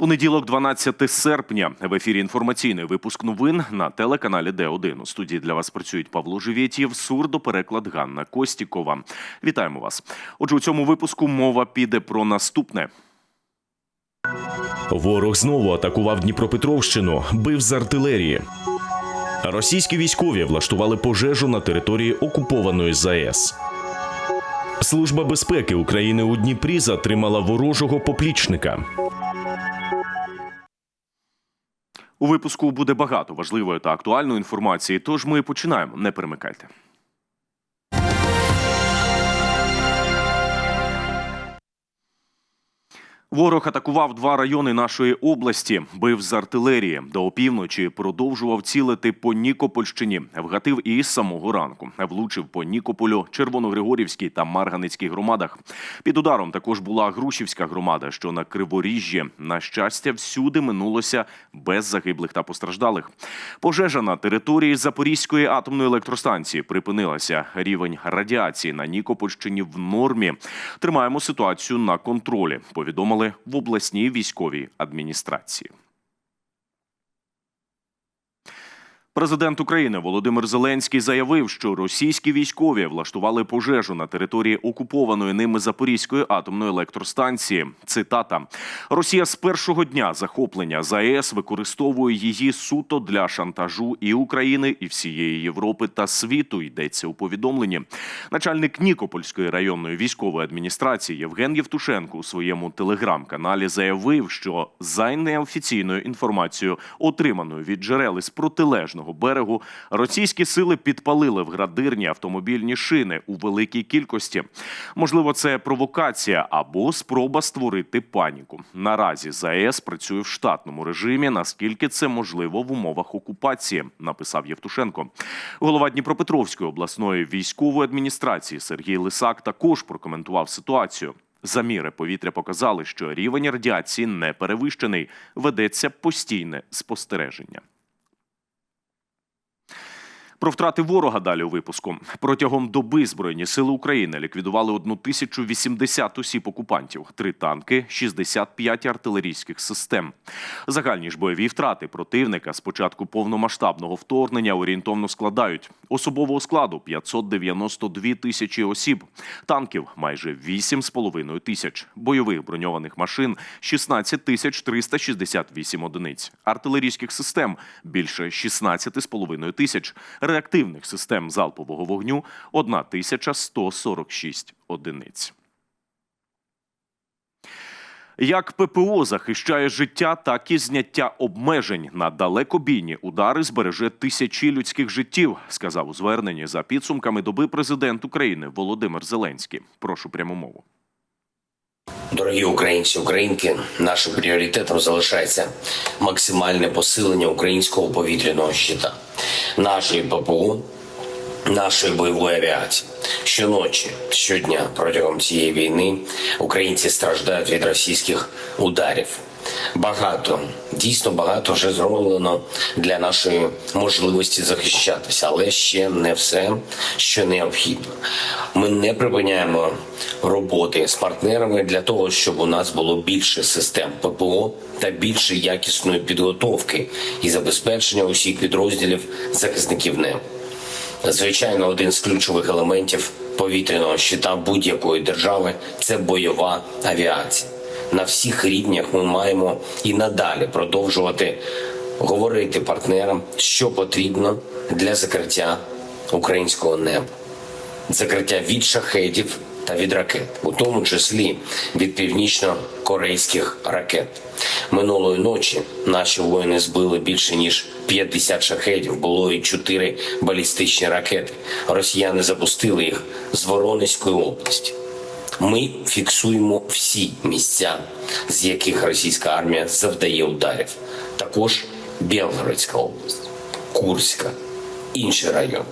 Понеділок, 12 серпня, в ефірі інформаційний випуск новин на телеканалі Д1. У студії для вас працюють Павло Живєтєв, сурдопереклад Ганна Костікова. Вітаємо вас. Отже, у цьому випуску мова піде про наступне. Ворог знову атакував Дніпропетровщину, бив з артилерії. Російські військові влаштували пожежу на території окупованої ЗАЕС. Служба безпеки України у Дніпрі затримала ворожого поплічника. У випуску буде багато важливої та актуальної інформації. Тож ми починаємо. Не перемикайте. Ворог атакував два райони нашої області, бив з артилерії. До опівночі продовжував цілити по Нікопольщині. Вгатив і з самого ранку. Влучив по Нікополю, Червоногригорівській та Марганицькій громадах. Під ударом також була Грушівська громада, що на Криворіжжі. На щастя, всюди минулося без загиблих та постраждалих. Пожежа на території Запорізької атомної електростанції припинилася. Рівень радіації на Нікопольщині в нормі. Тримаємо ситуацію на контролі. Повідомили в обласній військовій адміністрації. Президент України Володимир Зеленський заявив, що російські військові влаштували пожежу на території окупованої ними Запорізької атомної електростанції. Цитата: Росія з першого дня захоплення ЗАЕС використовує її суто для шантажу і України, і всієї Європи та світу. Йдеться у повідомленні. Начальник Нікопольської районної військової адміністрації Євген Євтушенко у своєму телеграм-каналі заявив, що за неофіційною інформацією, отриманою від джерел із протилежного берегу, російські сили підпалили в градирні автомобільні шини у великій кількості. Можливо, це провокація або спроба створити паніку. Наразі ЗАЕС працює в штатному режимі. Наскільки це можливо в умовах окупації, написав Євтушенко. Голова Дніпропетровської обласної військової адміністрації Сергій Лисак також прокоментував ситуацію. Заміри повітря показали, що рівень радіації не перевищений. Ведеться постійне спостереження. Про втрати ворога далі у випуску. Протягом доби Збройні сили України ліквідували 1080 осіб окупантів, три танки, 65 артилерійських систем. Загальні ж бойові втрати противника з початку повномасштабного вторгнення орієнтовно складають особового складу 592 тисячі осіб, танків майже 8,5 тисяч, бойових броньованих машин 16 тисяч 368 одиниць, артилерійських систем більше 16,5 тисяч. Реактивних систем залпового вогню 1146 одиниць. Як ППО захищає життя, так і зняття обмежень на далекобійні удари збереже тисячі людських життів, сказав у зверненні за підсумками доби президент України Володимир Зеленський. Прошу пряму мову. Дорогі українці, українки, нашим пріоритетом залишається максимальне посилення українського повітряного щита, нашої ППО, нашої бойової авіації. Щоночі, щодня протягом цієї війни українці страждають від російських ударів. Багато дійсно багато вже зроблено для нашої можливості захищатися, але ще не все, що необхідно. Ми не припиняємо роботи з партнерами для того, щоб у нас було більше систем ППО та більше якісної підготовки і забезпечення усіх підрозділів захисників неба. Звичайно, один з ключових елементів повітряного щита будь-якої держави це бойова авіація. На всіх рівнях ми маємо і надалі продовжувати говорити партнерам, що потрібно для закриття українського неба, закриття від шахедів та від ракет, у тому числі від північно-корейських ракет. Минулої ночі наші воїни збили більше ніж 50 шахедів. Було і 4 балістичні ракети. Росіяни запустили їх з Воронезької області. Ми фіксуємо всі місця, з яких російська армія завдає ударів. Також Білгородська область, Курська, інші райони.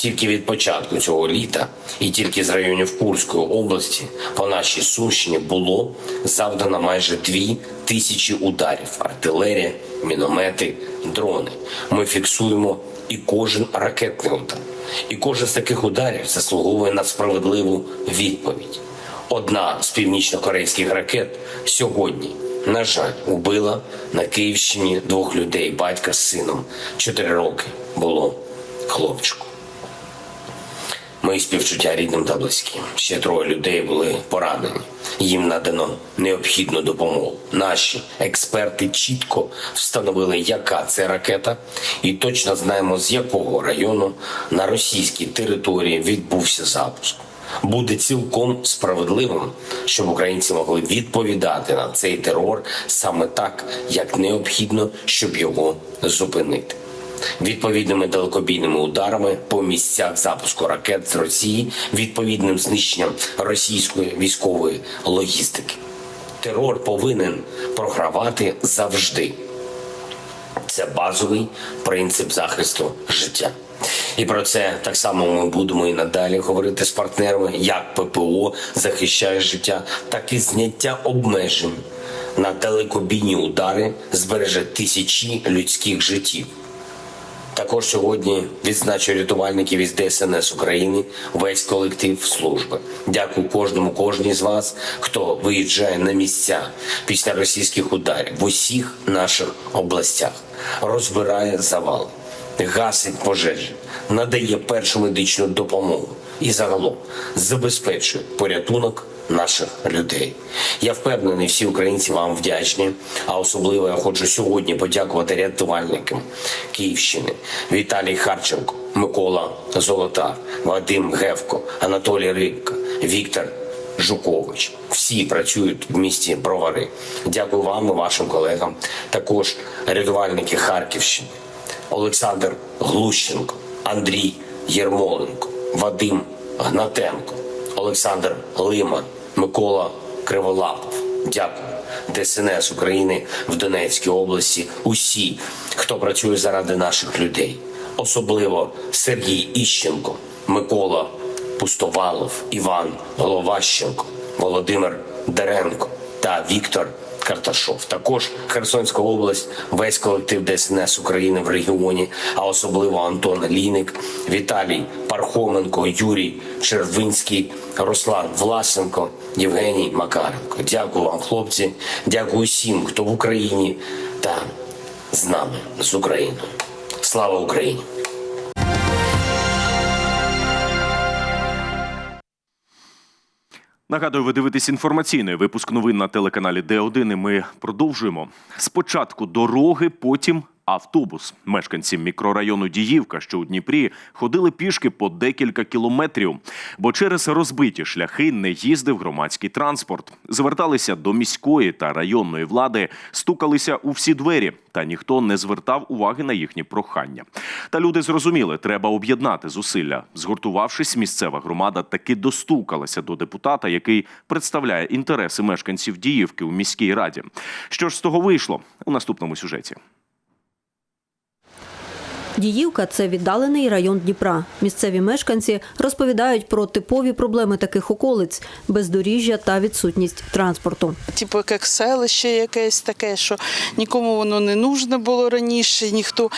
Тільки від початку цього літа і тільки з районів Курської області по нашій Сумщині було завдано майже дві тисячі ударів: артилерія, міномети, дрони. Ми фіксуємо і кожен ракетний удар. І кожен з таких ударів заслуговує на справедливу відповідь. Одна з північно-корейських ракет сьогодні, на жаль, убила на Київщині двох людей, батька з сином. Чотири роки було хлопчику. Мої співчуття рідним та близьким. Ще троє людей були поранені. Їм надано необхідну допомогу. Наші експерти чітко встановили, яка це ракета, і точно знаємо, з якого району на російській території відбувся запуск. Буде цілком справедливим, щоб українці могли відповідати на цей терор саме так, як необхідно, щоб його зупинити відповідними далекобійними ударами по місцях запуску ракет з Росії, відповідним знищенням російської військової логістики. Терор повинен програвати завжди. Це базовий принцип захисту життя. І про це так само ми будемо і надалі говорити з партнерами, як ППО захищає життя, так і зняття обмежень на далекобійні удари збереже тисячі людських життів. Також сьогодні відзначу рятувальників із ДСНС України, весь колектив служби. Дякую кожному, кожній з вас, хто виїжджає на місця після російських ударів в усіх наших областях, розбирає завали, гасить пожежі, надає першу медичну допомогу і загалом забезпечує порятунок наших людей. Я впевнений, всі українці вам вдячні. А особливо я хочу сьогодні подякувати рятувальникам Київщини Віталій Харченко, Микола Золотар, Вадим Гевко, Анатолій Рибка, Віктор Жукович. Всі працюють в місті Бровари. Дякую вам і вашим колегам. Також рятувальники Харківщини. Олександр Глущенко, Андрій Єрмоленко, Вадим Гнатенко, Олександр Лиман, Микола Криволапов. Дякую. ДСНС України в Донецькій області. Усі, хто працює заради наших людей, особливо Сергій Іщенко, Микола Пустовалов, Іван Головащенко, Володимир Деренко та Віктор Карташов. Також Херсонська область, весь колектив ДСНС України в регіоні, а особливо Антон Ліник, Віталій Пархоменко, Юрій Червинський, Руслан Власенко, Євгеній Макаренко. Дякую вам, хлопці. Дякую всім, хто в Україні та з нами, з Україною. Слава Україні! Нагадую, ви дивитесь інформаційний випуск новин на телеканалі Д1. І ми продовжуємо. Спочатку дороги, потім автобус. Мешканці мікрорайону Діївка, що у Дніпрі, ходили пішки по декілька кілометрів, бо через розбиті шляхи не їздив громадський транспорт. Зверталися до міської та районної влади, стукалися у всі двері, та ніхто не звертав уваги на їхні прохання. Та люди зрозуміли, треба об'єднати зусилля. Згуртувавшись, місцева громада таки достукалася до депутата, який представляє інтереси мешканців Діївки у міській раді. Що ж з того вийшло у наступному сюжеті? Діївка це віддалений район Дніпра. Місцеві мешканці розповідають про типові проблеми таких околиць бездоріжжя та відсутність транспорту. Типу, як селище якесь таке, що нікому воно не нужно було раніше, ніхто.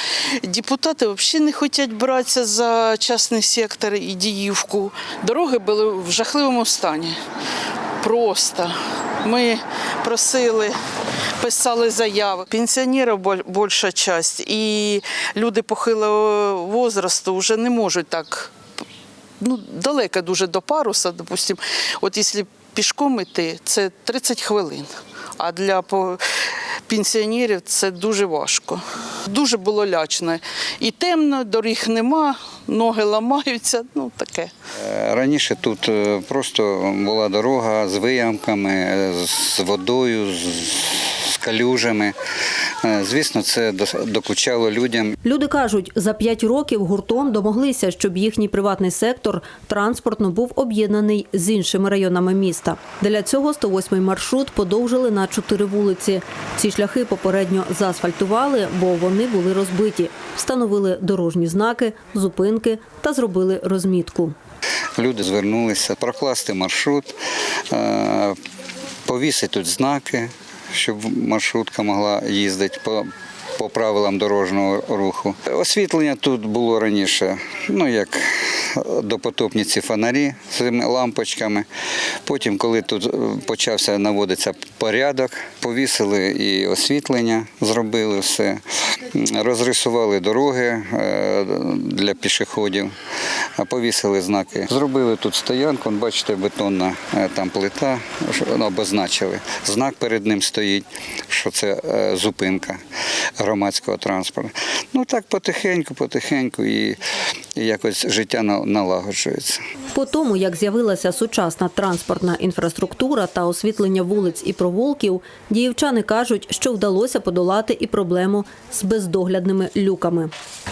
Депутати взагалі не хочуть братися за частний сектор і діївку. Дороги були в жахливому стані. Просто. Ми просили, писали заяви. Пенсіонерів більша частина, і люди похилого возрасту вже не можуть так ну, далеко дуже до паруса, допустим, от якщо пішком йти, це 30 хвилин. А для пенсіонерів це дуже важко. Дуже було лячно. І темно, доріг нема, ноги ламаються, ну таке. Е, Раніше тут е, просто була дорога з виямками, е, з водою, з калюжами. Е, Звісно, це докучало людям. Люди кажуть, за п'ять років гуртом домоглися, щоб їхній приватний сектор транспортно був об'єднаний з іншими районами міста. Для цього 108-й маршрут подовжили на чотири вулиці. Ці шляхи попередньо заасфальтували, бо вони були розбиті. Встановили дорожні знаки, зупинки та зробили розмітку. Люди звернулися прокласти маршрут, е, повісити тут знаки, щоб маршрутка могла їздити по, по правилам дорожнього руху. Освітлення тут було раніше, ну як допотопні ці фонарі з цими лампочками. Потім, коли тут е, почався наводитися порядок, повісили і освітлення, зробили все, розрисували дороги е, для пішоходів, повісили знаки. Зробили тут стоянку, бачите, бетонна е, там плита, ну, обозначили. Знак перед ним стоїть, що це зупинка громадського транспорту. Ну так потихеньку, потихеньку і, якось життя на- налагоджується. По тому, як з'явилася сучасна транспортна інфраструктура та освітлення вулиць і провулків, діївчани кажуть, що вдалося подолати і проблему з бездоглядними люками.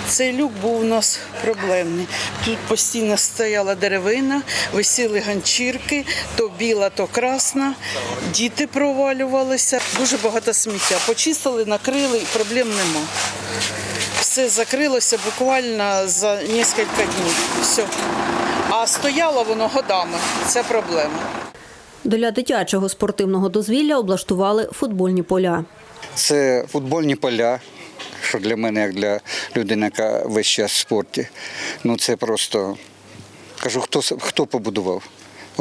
Цей люк був у нас проблемний. Тут постійно стояла деревина, висіли ганчірки, то біла, то красна. Діти провалювалися. Дуже багато сміття. Почистили, накрили, і проблем нема. Все закрилося буквально за кілька днів. Все. А стояло воно годами. Це проблема. Для дитячого спортивного дозвілля облаштували футбольні поля. Це футбольні поля, що для мене, як для людини, яка весь час в спорті. Ну це просто кажу, хто, хто побудував?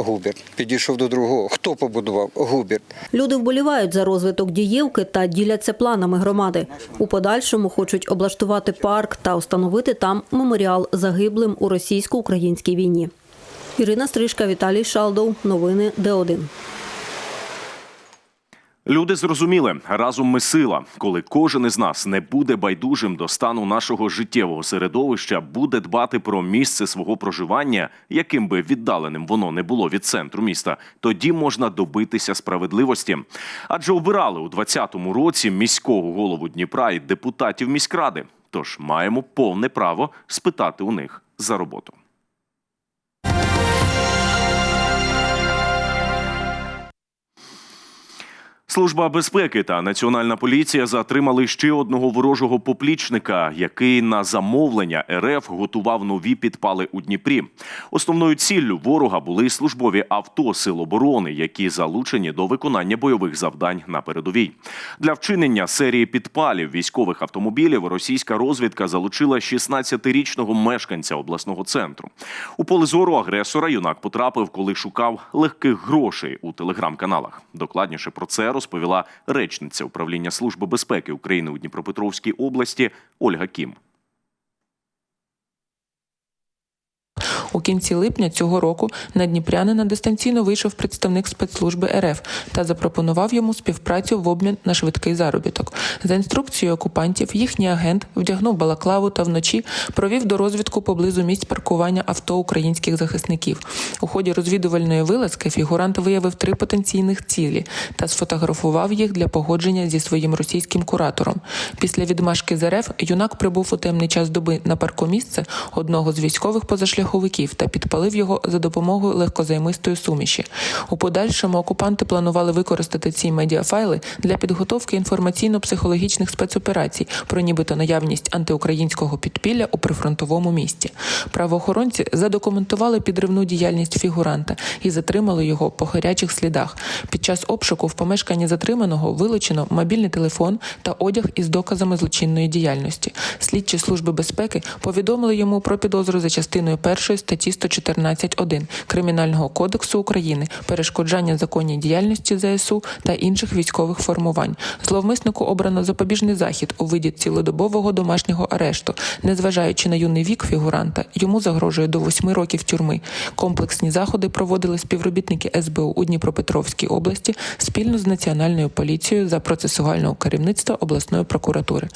Губерт. Підійшов до другого. Хто побудував? Губер. Люди вболівають за розвиток дієвки та діляться планами громади. У подальшому хочуть облаштувати парк та встановити там меморіал загиблим у російсько-українській війні. Ірина Стрижка, Віталій Шалдов. Новини Д1. Люди зрозуміли, разом ми сила. Коли кожен із нас не буде байдужим до стану нашого життєвого середовища, буде дбати про місце свого проживання, яким би віддаленим воно не було від центру міста, тоді можна добитися справедливості. Адже обирали у 2020 році міського голову Дніпра і депутатів міськради. Тож маємо повне право спитати у них за роботу. Служба безпеки та національна поліція затримали ще одного ворожого поплічника, який на замовлення РФ готував нові підпали у Дніпрі. Основною ціллю ворога були службові авто сил оборони, які залучені до виконання бойових завдань на передовій. Для вчинення серії підпалів військових автомобілів російська розвідка залучила 16-річного мешканця обласного центру. У поле зору агресора юнак потрапив, коли шукав легких грошей у телеграм-каналах. Докладніше про це розповіла речниця управління Служби безпеки України у Дніпропетровській області Ольга Кім. У кінці липня цього року на Дніпрянина дистанційно вийшов представник спецслужби РФ та запропонував йому співпрацю в обмін на швидкий заробіток. За інструкцією окупантів, їхній агент вдягнув балаклаву та вночі провів до розвідку поблизу місць паркування авто українських захисників. У ході розвідувальної вилазки фігурант виявив три потенційних цілі та сфотографував їх для погодження зі своїм російським куратором. Після відмашки з РФ юнак прибув у темний час доби на паркомісце одного з військових позашляховиків та підпалив його за допомогою легкозаймистої суміші. У подальшому окупанти планували використати ці медіафайли для підготовки інформаційно-психологічних спецоперацій про нібито наявність антиукраїнського підпілля у прифронтовому місті. Правоохоронці задокументували підривну діяльність фігуранта і затримали його по гарячих слідах. Під час обшуку в помешканні затриманого вилучено мобільний телефон та одяг із доказами злочинної діяльності. Слідчі служби безпеки повідомили йому про підозру за частиною першої статті 114.1 Кримінального кодексу України перешкоджання законній діяльності ЗСУ та інших військових формувань. Зловмиснику обрано запобіжний захід у виді цілодобового домашнього арешту. Незважаючи на юний вік фігуранта, йому загрожує до 8 років тюрми. Комплексні заходи проводили співробітники СБУ у Дніпропетровській області спільно з національною поліцією за процесуального керівництва обласної прокуратури.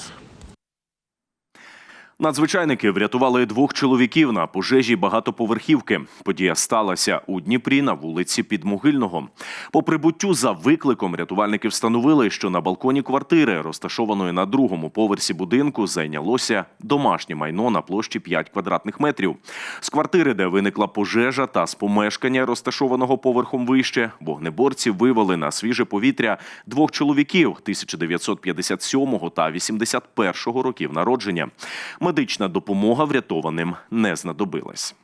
Надзвичайники врятували двох чоловіків на пожежі багатоповерхівки. Подія сталася у Дніпрі на вулиці Підмогильного. По прибуттю за викликом рятувальники встановили, що на балконі квартири, розташованої на другому поверсі будинку, зайнялося домашнє майно на площі 5 квадратних метрів. З квартири, де виникла пожежа, та з помешкання, розташованого поверхом вище, вогнеборці вивели на свіже повітря двох чоловіків 1957 та 81 років народження. Медична допомога врятованим не знадобилась.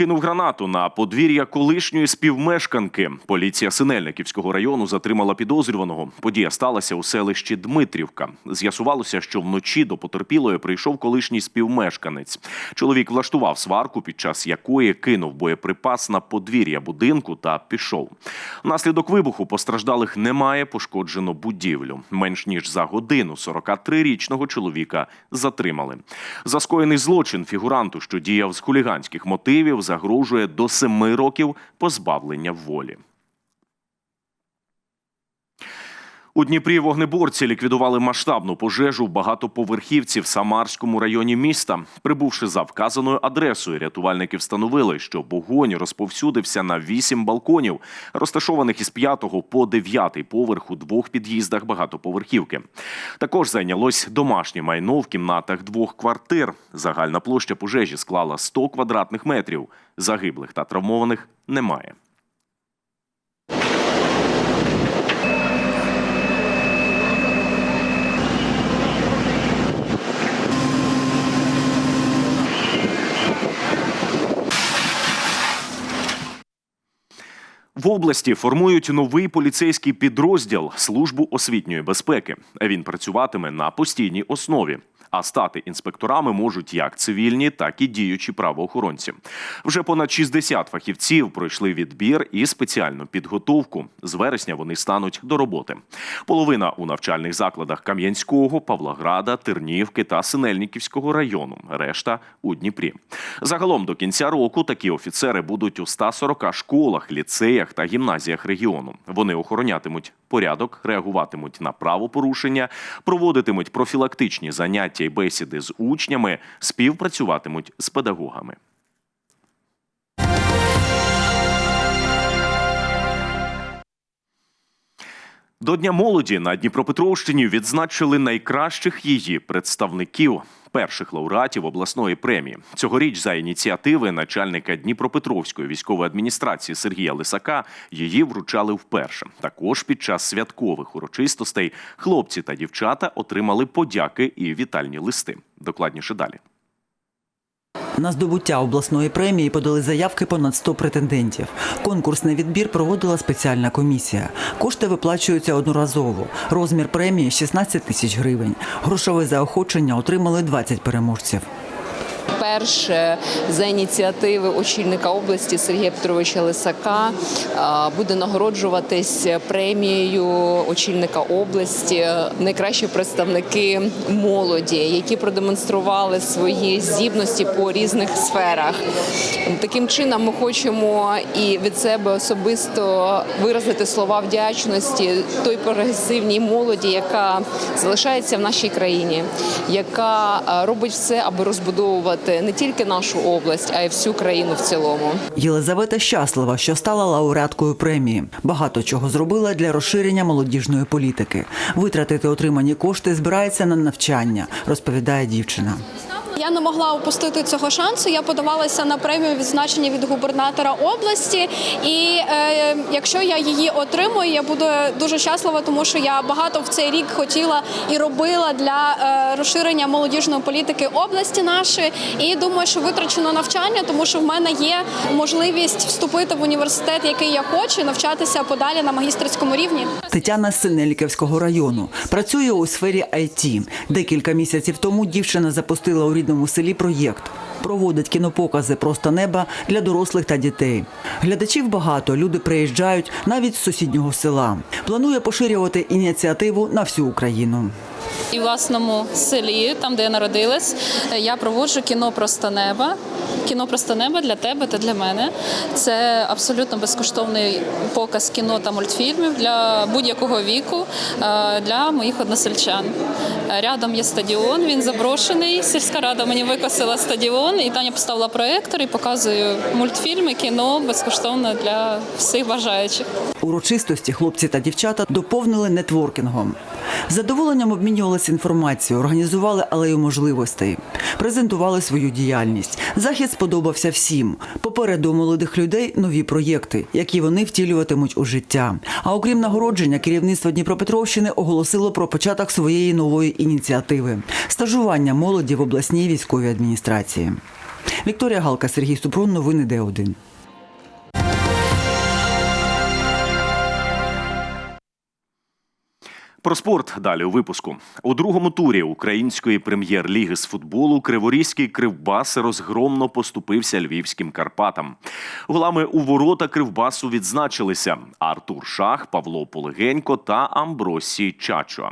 Кинув гранату на подвір'я колишньої співмешканки. Поліція Синельниківського району затримала підозрюваного. Подія сталася у селищі Дмитрівка. З'ясувалося, що вночі до потерпілої прийшов колишній співмешканець. Чоловік влаштував сварку, під час якої кинув боєприпас на подвір'я будинку та пішов. Внаслідок вибуху постраждалих немає. Пошкоджено будівлю. Менш ніж за годину 43-річного чоловіка затримали. За скоєний злочин фігуранту, що діяв з хуліганських мотивів, загрожує до семи років позбавлення волі. У Дніпрі вогнеборці ліквідували масштабну пожежу в багатоповерхівці в Самарському районі міста. Прибувши за вказаною адресою, рятувальники встановили, що вогонь розповсюдився на вісім балконів, розташованих із п'ятого по дев'ятий поверх у двох під'їздах багатоповерхівки. Також зайнялось домашнє майно в кімнатах двох квартир. Загальна площа пожежі склала 100 квадратних метрів. Загиблих та травмованих немає. В області формують новий поліцейський підрозділ службу освітньої безпеки. Він працюватиме на постійній основі. А стати інспекторами можуть як цивільні, так і діючі правоохоронці. Вже понад 60 фахівців пройшли відбір і спеціальну підготовку. З вересня вони стануть до роботи. Половина у навчальних закладах Кам'янського, Павлограда, Тернівки та Синельниківського району. Решта у Дніпрі. Загалом до кінця року такі офіцери будуть у 140 школах, ліцеях та гімназіях регіону. Вони охоронятимуть порядок, реагуватимуть на правопорушення, проводитимуть профілактичні заняття й бесіди з учнями, співпрацюватимуть з педагогами. До Дня молоді на Дніпропетровщині відзначили найкращих її представників. Перших лауреатів обласної премії цьогоріч за ініціативи начальника Дніпропетровської військової адміністрації Сергія Лисака її вручали вперше. Також під час святкових урочистостей хлопці та дівчата отримали подяки і вітальні листи. Докладніше далі. На здобуття обласної премії подали заявки понад 100 претендентів. Конкурсний відбір проводила спеціальна комісія. Кошти виплачуються одноразово. Розмір премії 16 тисяч гривень. Грошове заохочення отримали 20 переможців. Перше за ініціативи очільника області Сергія Петровича Лисака буде нагороджуватись премією очільника області найкращі представники молоді, які продемонстрували свої здібності по різних сферах. Таким чином, ми хочемо і від себе особисто виразити слова вдячності той прогресивній молоді, яка залишається в нашій країні, яка робить все, аби розбудовувати не тільки нашу область, а й всю країну в цілому. Єлизавета щаслива, що стала лауреаткою премії. Багато чого зробила для розширення молодіжної політики. Витратити отримані кошти збирається на навчання, розповідає дівчина. Я не могла упустити цього шансу. Я подавалася на премію відзначення від губернатора області, і е, якщо я її отримую, я буду дуже щаслива, тому що я багато в цей рік хотіла і робила для е, розширення молодіжної політики області нашої. І думаю, що витрачено навчання, тому що в мене є можливість вступити в університет, який я хочу, навчатися подалі на магістерському рівні. Тетяна з Синельниківського району працює у сфері IT. Декілька місяців тому дівчина запустила у рідному селі проєкт. Проводить кінопокази просто неба для дорослих та дітей. Глядачів багато, люди приїжджають навіть з сусіднього села. Планує поширювати ініціативу на всю Україну. І в власному селі, там де я народилась, я проводжу кіно просто неба. Кіно просто неба для тебе та для мене. Це абсолютно безкоштовний показ кіно та мультфільмів для будь-якого віку е, для моїх односельчан. Рядом є стадіон, він заброшений. Сільська рада мені викосила стадіон, і Таня поставила проектор і показую мультфільми, кіно безкоштовно для всіх бажаючих. Урочистості хлопці та дівчата доповнили нетворкінгом. З задоволенням обмінювалися інформацією, організували алею можливостей, презентували свою діяльність. Захід сподобався всім. Попереду молодих людей нові проєкти, які вони втілюватимуть у життя. А окрім нагородження, керівництво Дніпропетровщини оголосило про початок своєї нової ініціативи стажування молоді в обласній військовій адміністрації. Вікторія Галка, Сергій Супрун, новини Д1. Про спорт далі у випуску у другому турі української прем'єр-ліги з футболу Криворізький Кривбас розгромно поступився львівським Карпатам. Голами у ворота Кривбасу відзначилися Артур Шах, Павло Полегенько та Амбросій Чачо.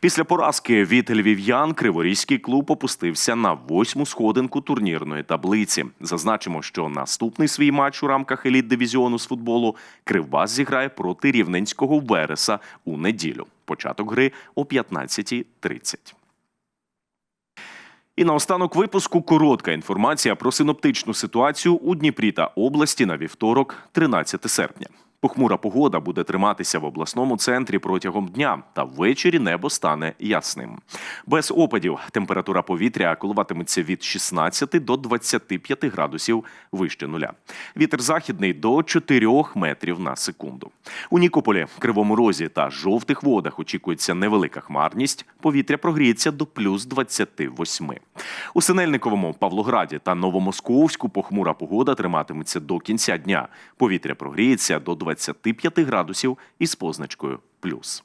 Після поразки від львів'ян Криворізький клуб опустився на восьму сходинку турнірної таблиці. Зазначимо, що наступний свій матч у рамках еліт дивізіону з футболу Кривбас зіграє проти рівненського Вереса у неділю. Початок гри о 15.30. І наостанок випуску коротка інформація про синоптичну ситуацію у Дніпрі та області на вівторок, 13 серпня. Похмура погода буде триматися в обласному центрі протягом дня, та ввечері небо стане ясним. Без опадів температура повітря коливатиметься від 16 до 25 градусів вище нуля. Вітер західний до 4 метрів на секунду. У Нікополі, Кривому Розі та жовтих водах очікується невелика хмарність. Повітря прогріється до плюс 28. У Синельниковому, Павлограді та Новомосковську похмура погода триматиметься до кінця дня. Повітря прогріється до 25 градусів із позначкою плюс.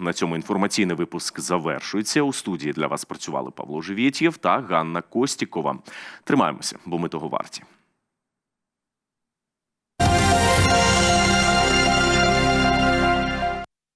На цьому інформаційний випуск завершується. У студії для вас працювали Павло Живєтєв та Ганна Костікова. Тримаємося, бо ми того варті.